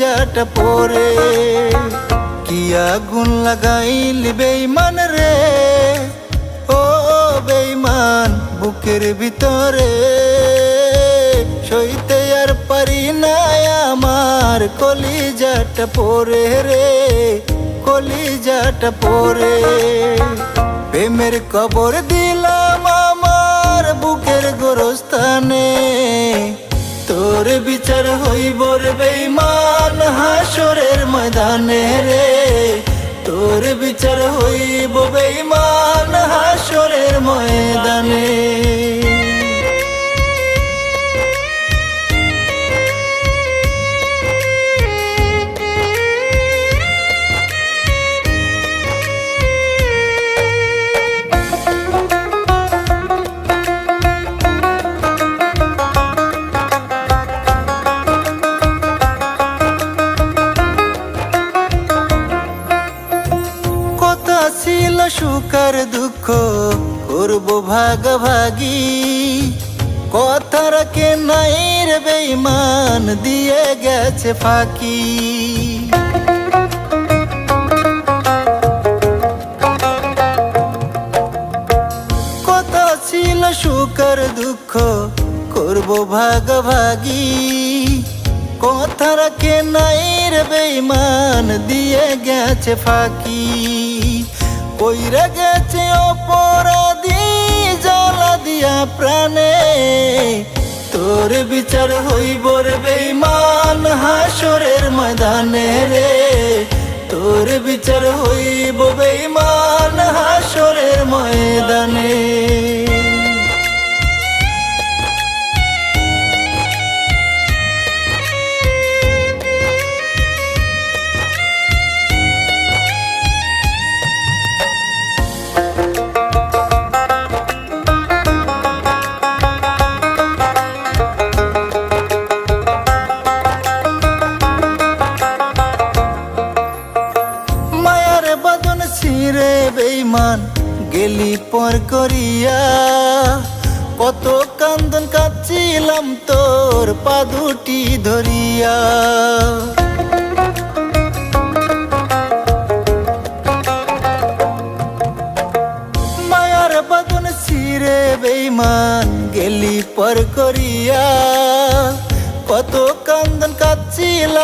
কলিজাটা পরে। কি আগুন লাগাইল বেইমান রে? ও বেইমান বুকের ভিতরে। সইতে আর পারি না আমার কলিজাটা পরে রে, কলিজাটা পরে। প্রেমের কবর দিলাম আমার বুকের গোরস্থানে। তোর বিচার হই রে বেইমান হাসরের ময়দানে রে। তোর বিচার হইব বেইমান হাসরের ময়দানে। গেছে ফাঁকি। কথা ছিল সুখের দুঃখ করব ভাগাভাগি। কথা রাখে নাই রে বেইমান দিয়ে গেছে ফাঁকি। কইরা গেছে অপরাধী, জ্বালা দিয়া প্রাণে। তোর বিচার হইব রে বেঈমান হাসরের ময়দানে রে। তোর বিচার হইব বেঈমান হাসরের ময়দানে।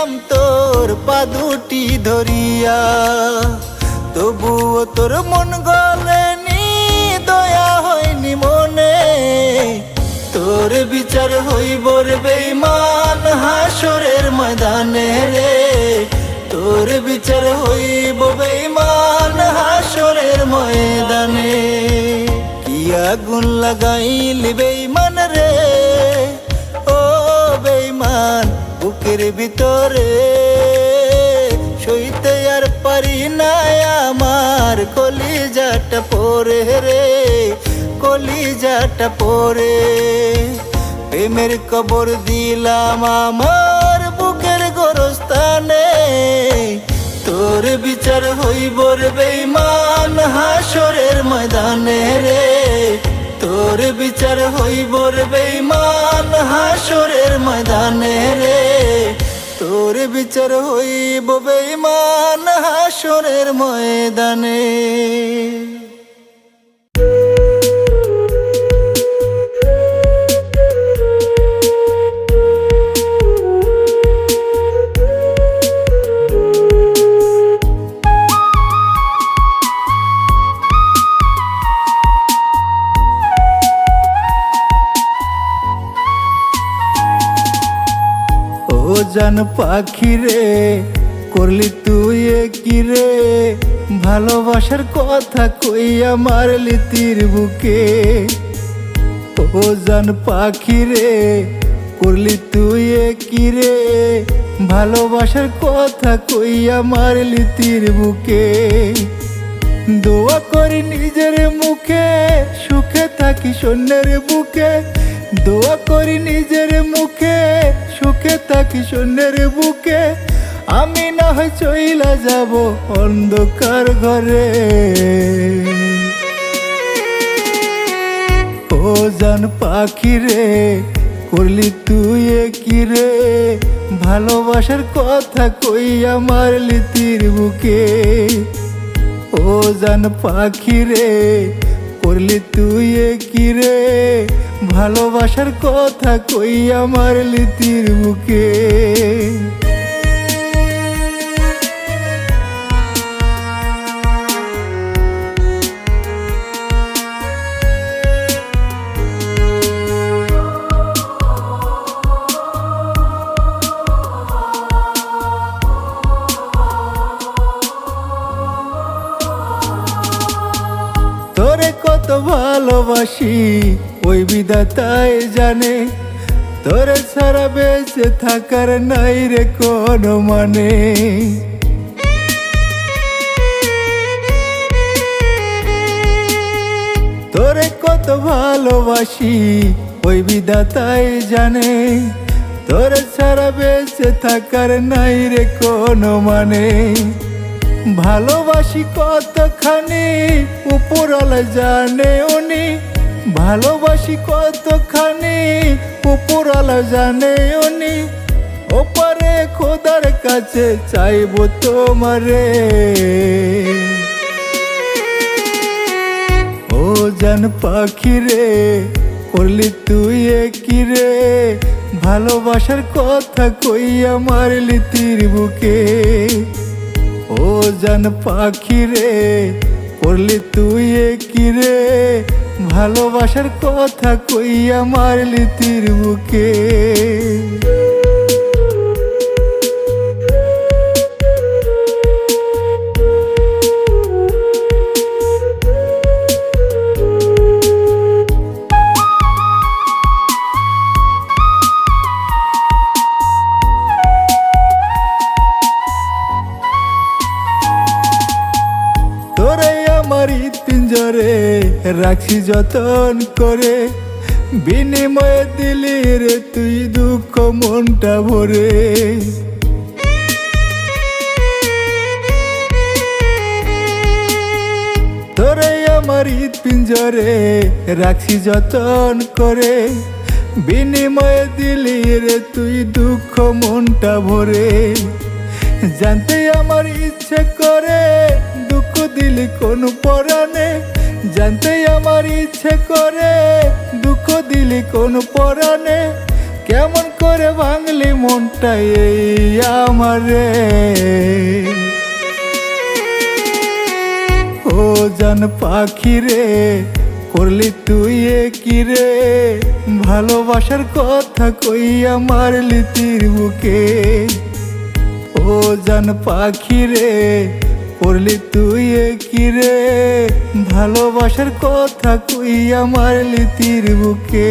কাচ্ছিলাম তোর পাদুটি ধরিয়া। তবুও তোর মন গলেনি, দয়া হয়নি মনে। তোর বিচার হইব বেইমান হাসরের ময়দানে রে। তোর বিচার হইব বেইমান হাসরের ময়দানে। কি আগুন লাগাইল বেইমান রে, ও বেইমান বুকের ভিতরে, সইতে আর পারি না আমার কলিজাটা পরে রে, কলিজাটা পরে। প্রেমের কবর দিলাম আমার বুকের গোরস্থানে, তোর বিচার হইব রে বেইমান হাসরের ময়দানে রে। তোর বিচার হই বর বেইমান হাসরের ময়দানে রে। তোর বিচার হইব বেইমান হাসরের ময়দানে। জান পাখি রে, করলি তুই কি রে? ভালোবাসার কথা কই আমার লিতির বুকে। ও জান পাখি রে, করলি তুই কি রে? ভালোবাসার কথা কই আমার লিতির বুকে। দোয়া করি নিজের মুখে, সুখে থাকি সন্ন্যের বুকে। দোয়া করি নিজের মুখে সুখে থাকি সন্ন্যের বুকে। আমি না হয় চইলা যাব অন্ধকার ঘরে। ও জান পাখি রে, করলি তুই কি রে? ভালোবাসার কথা কই আমার লিতির বুকে? ও জান পাখি রে করলি তুই কি রে? ভালোবাসার কথা কই আমার লিতির বুকে ভালোবাসি, ওই বিধাতাই জানে, তোরে ছাড়া বেঁচে থাকার নাই রে কোনো মানে। তোরে কত ভালোবাসি, ওই বিধাতাই জানে, তোরে ছাড়া বেঁচে থাকার নাই রে কোনো মানে। ভালোবাসি কতখানি উপরালা জানে উনি। ভালোবাসি কতখানি উপরালা জানে উনি। ওপারে খোদার কাছে চাইব তোমারে। ও জান পাখি রে, করলি তুই কি রে। ভালোবাসার কথা কই আমার লিতির বুকে। ও জান পাখি রে, পড়লি তুই এ কি রে? ভালোবাসার কথা কইয়া মারলি তীর বুকে রাখছি যতন করে, বিনিময়ে দিলি রে তুই দুঃখ মনটা ভরে। তোরে আমার পিঞ্জরে রাখছি যতন করে, বিনিময়ে দিলি রে তুই দুঃখ মনটা ভরে। জানতে আমার ইচ্ছে করে, দুঃখ দিলি কোন পরাণে, জানতে ইচ্ছে করে, দুঃখ দিলি কোন পরাণে? কেমন করে ভাঙলি মনটা এই আমারে? ও জান পাখি রে, করলি তুই কি রে? ভালোবাসার কথা কই আমার লিতির বুকে ও জান পাখি রে করলি তুই কিরে ভালোবাসার কথা কই আমার লিতির বুকে।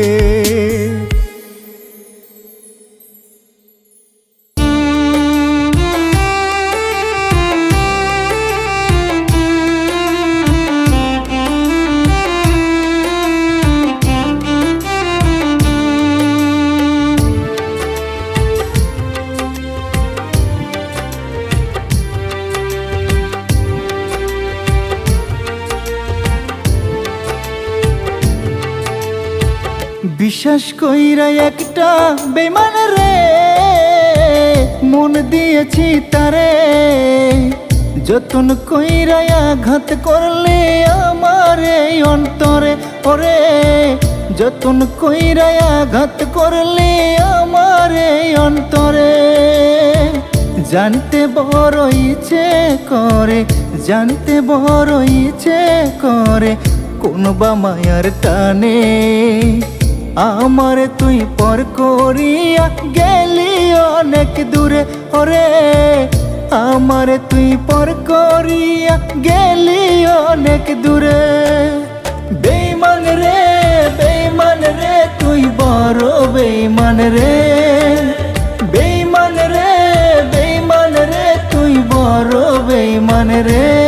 বিশ্বাস কইরা একটা বেমান রে, মন দিয়েছি তারে। যতন কইরা আঘাত করলে আমার এই অন্তরে ওরে যতন কইরা আঘাত করলে আমার এই অন্তরে। জানতে বড় ইচ্ছে করে, জানতে বড় ইচ্ছে করে কোন বা মায়ার টানে। আমার তুই পর করিয়া গেলি অনেক দূরে, ওরে। আমার তুই পর করিয়া গেলি অনেক দূরে। বেইমান রে বেইমান রে, তুই বড় বেইমান রে। বেইমান রে বেইমান রে, তুই বড় বেইমান রে।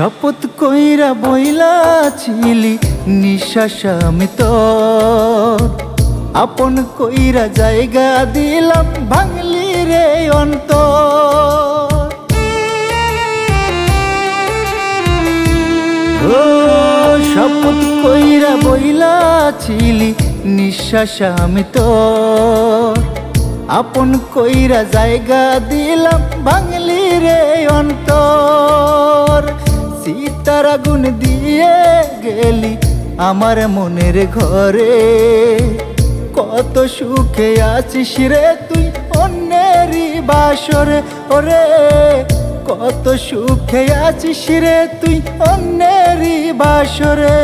শপথ কইরা বইলা ছিলি নিঃশ্বাস আমি তো। আপন কইরা জায়গা দিলাম ভাঙলি রে অন্তর। ও শপথ কইরা বইলা ছিলি নিঃশ্বাস আমি তো। আপন কইরা জায়গা দিলাম বাঙলি রে অন্তর। সীতার আগুন দিয়ে গেলি আমার মনের ঘরে। কত সুখে আছিস রে তুই অন্যেরই বাসরে, ওরে। কত সুখে আছিস রে তুই অন্যেরই বাসরে।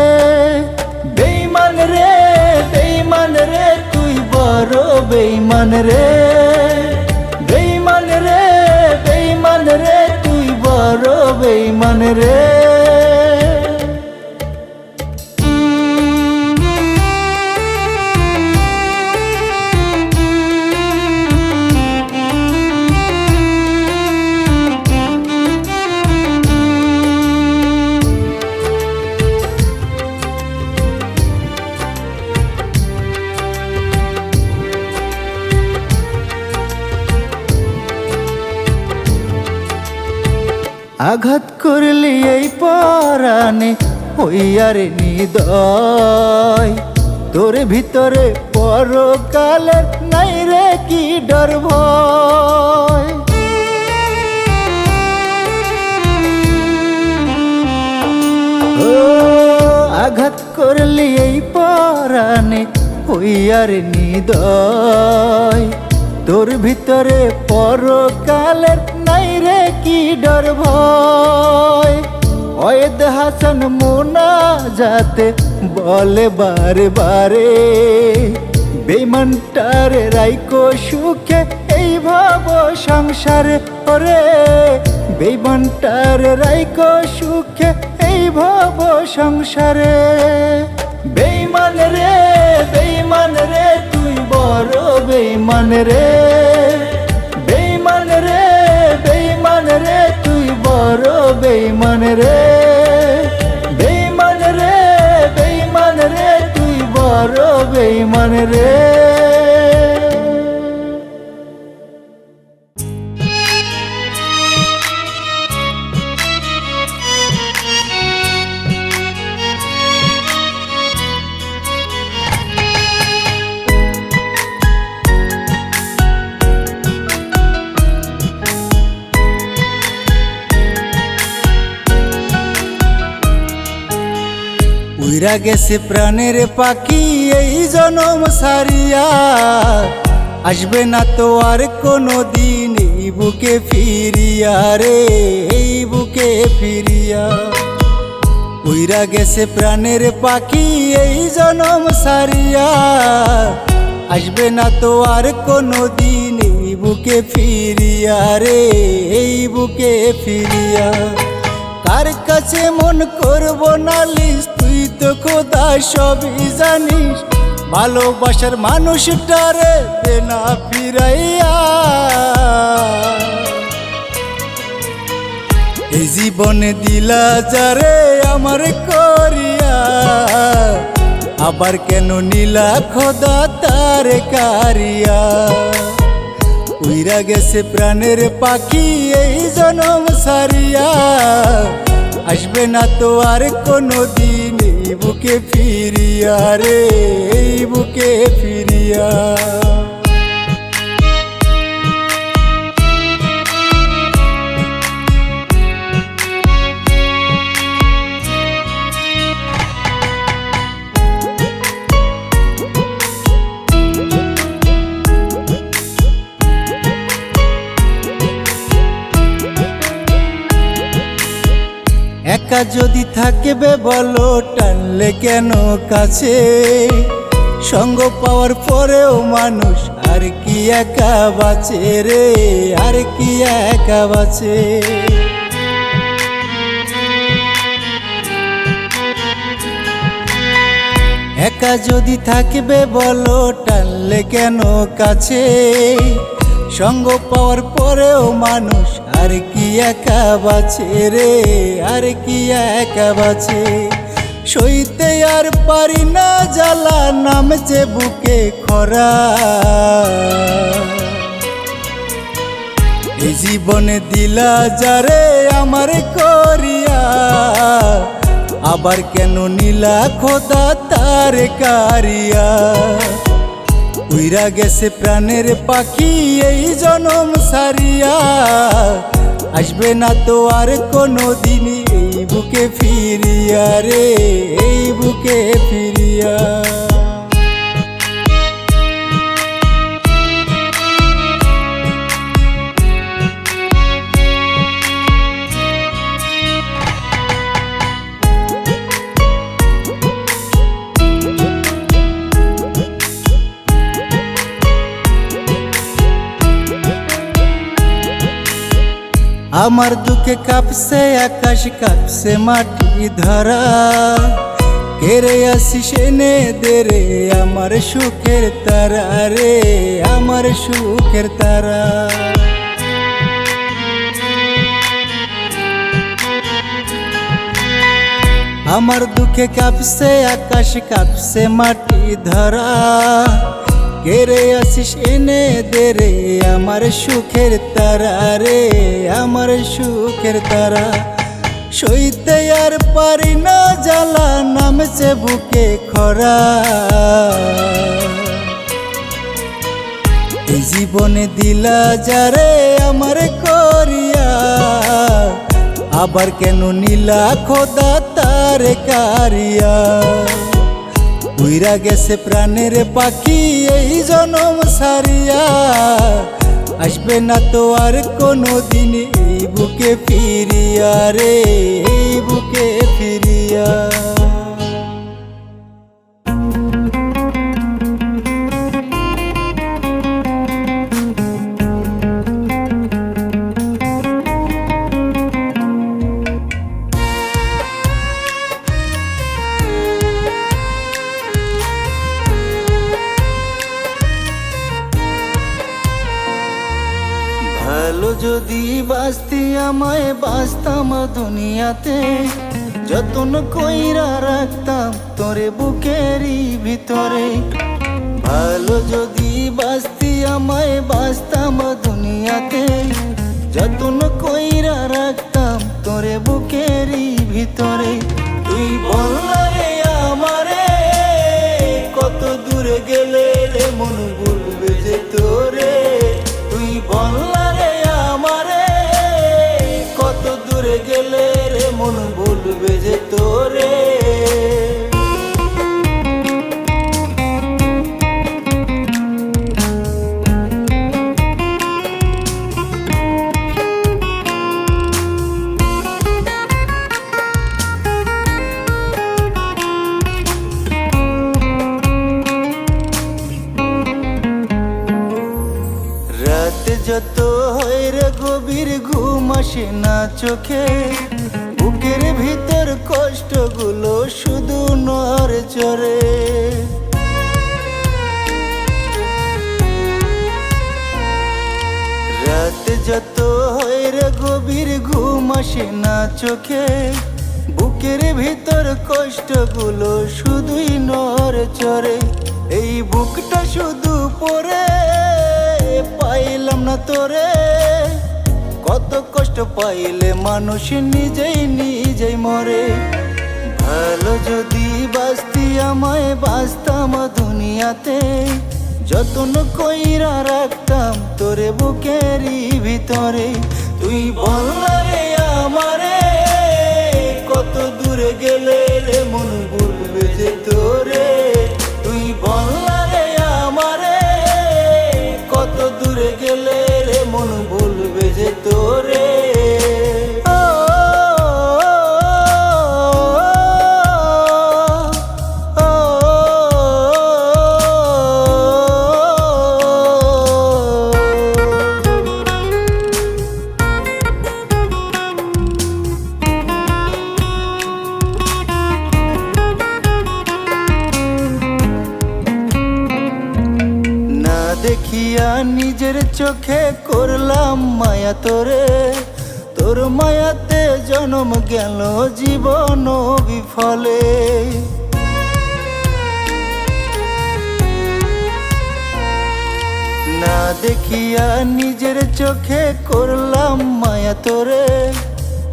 বেইমান রে বেইমান রে, তুই বড় বেইমান রে। বেইমান রে বেইমান রে, তুই বড় বেইমান রে। আঘাত করলি এই পরাণে হইয়ারে নিদয়। তোর ভিতরে পরকালের নাই রে কি ডর আঘাত করলি এই পরাণে হইয়ারে নিদয়। তোর ভিতরে পরকালের নাই রে কি ডর ভয় অয়েদ হাসান মোনা যাতে বলে বারে বারে বেমনটারে রাইকো সুখে এই ভাব সংসারে ওরে বেমনটারে রাইকো সুখে এই ভাব সংসারে। বেইমান রে বেইমান রে, তুই বড় বেইমান রে। বড় বেইমান রে বেইমান রে বেইমান রে তুই বড় বেইমান রে। উইরা গেছে প্রাণের পাখি, এই জনম সারিয়া। আসবে না তো আর কোনো দিন এই বুকে ফিরিয়া রে, এই বুকে ফিরিয়া। উইরা গেছে প্রাণের পাখি, এই জনম সারিয়া। আসবে না তো আর কোনো দিন এই বুকে ফিরিয়া রে, এই বুকে ফিরিয়া। কার কাছে মন করব না লিস তুই তো খোদা সবই জানিস। ভালোবাসার মানুষটারে দে না ফিরাইয়া। এই জীবনে দিলা যারে আমার করিয়া। আবার কেন নীলা খোদা তার কারিয়া। উইরা গেছে প্রাণের পাখি এই জনম সারিয়া। আসবে না তো আর কোনো দিন। বুকে ফিরিয়া রে এই বুকে ফিরিয়া। একা যদি থাকবে বলো, টানলে কেন কাছে? সঙ্গ পাওয়ার পরেও মানুষ আর কি একা বাঁচে রে, আর কি একা বাঁচে? একা যদি থাকবে বলো, টানলে কেন কাছে? সঙ্গ পাওয়ার পরেও মানুষ আর কি একা বাছে রে? আর কি একা বাছে সইতে আর পারি না, জ্বালা নামছে বুকে খরা। এই জীবনে দিলা যারে আমার করিয়া, আবার কেন নীলা খোদা তার কারিয়া? উইরা গেছে প্রাণের পাখি, এই জনম সারিয়া। আসবে না তো আর কোনো দিনই। এই বুকে ফিরিয়া রে এই বুকে ফিরিয়া। আমার দুঃখে কাঁপছে, আকাশ কাঁপছে মাটি ধরা। কেড়ে আসিস এনে দে রে আমার সুখের তারা রে, আমার সুখের তারা। আমার দুঃখে কাঁপছে, আকাশ কাঁপছে মাটি ধরা। কেড়ে আসিস এনে দে রে। আমার সুখের তারা রে, আমার সুখের তারা। সইতে আর পারি না, জ্বালা নামছে বুকে খরা। এই জীবনে দিলা যারে আমার করিয়া। আবার কেন নীলা খোদা তার কারিয়া? উইরা গেছে প্রাণের পাখি, এই জনম সারিয়া। আসবে না তো আর কোনো দিন বুকে ফিরিয়া রে, এই বুকে ফিরিয়া। যতন কইরা রাখতাম তোরে বুকেরই ভিতরে। ভালো যদি বাঁচতি আমায় বাঁচতাম দুনিয়াতে। যতন কইরা রাখতাম তোরে বুকেরই ভিতরে। তুই বললা আমারে, কত দূরে গেলে রে চরে। রাতে যত হয় রে গভীর ঘুম আসে না চোখে, বুকের ভিতর কষ্টগুলো শুধুই নর চরে। এই বুকটা শুধু পরে পাইলাম না তোরে। কত কষ্ট পাইলে মানুষ নিজেই নিজেই মরে। ভালো যদি বাঁচতি আমায় বাঁচতাম দুনিয়াতে যতন কইরা রাখতাম তোরে বুকেরই ভিতরে। তুই বললা দেখিয়া নিজের চোখে করলাম মায়া তোরে। তোর মায়াতে জন্ম গেল জীবন বিফলে। না দেখিয়া নিজের চোখে করলাম মায়া তোরে।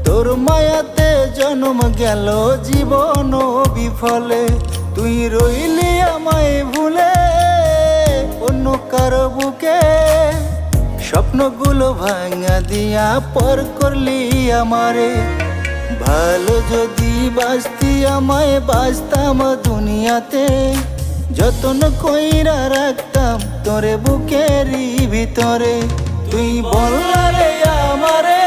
তোর মায়াতে জন্ম গেল জীবন বিফলে। তুই রইলি আমায় ভুলে। অন্য কারও বুকে স্বপ্নগুলো ভাঙা দিয়া পর করলি আমারে। ভালো যদি বাঁচতি আমায়, বাঁচতাম দুনিয়াতে। যতন কইরা রাখতাম তোরে বুকেরই ভিতরে। তুই বললে আমারে,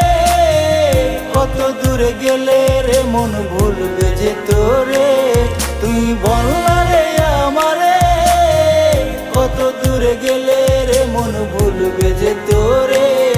কত দূরে গেলে রে মন ভুলবে যে তোরে। তুই বললে দূরে গেলে রে মন ভুলবে যে তোরে।